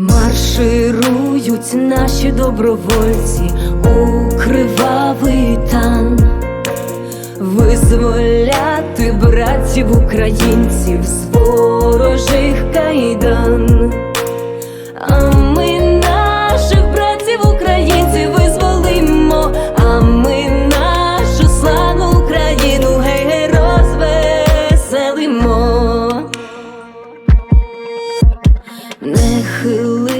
Марширують наші добровольці у кривавий тан, визволяти братів українців з ворожих кайдан. Не хили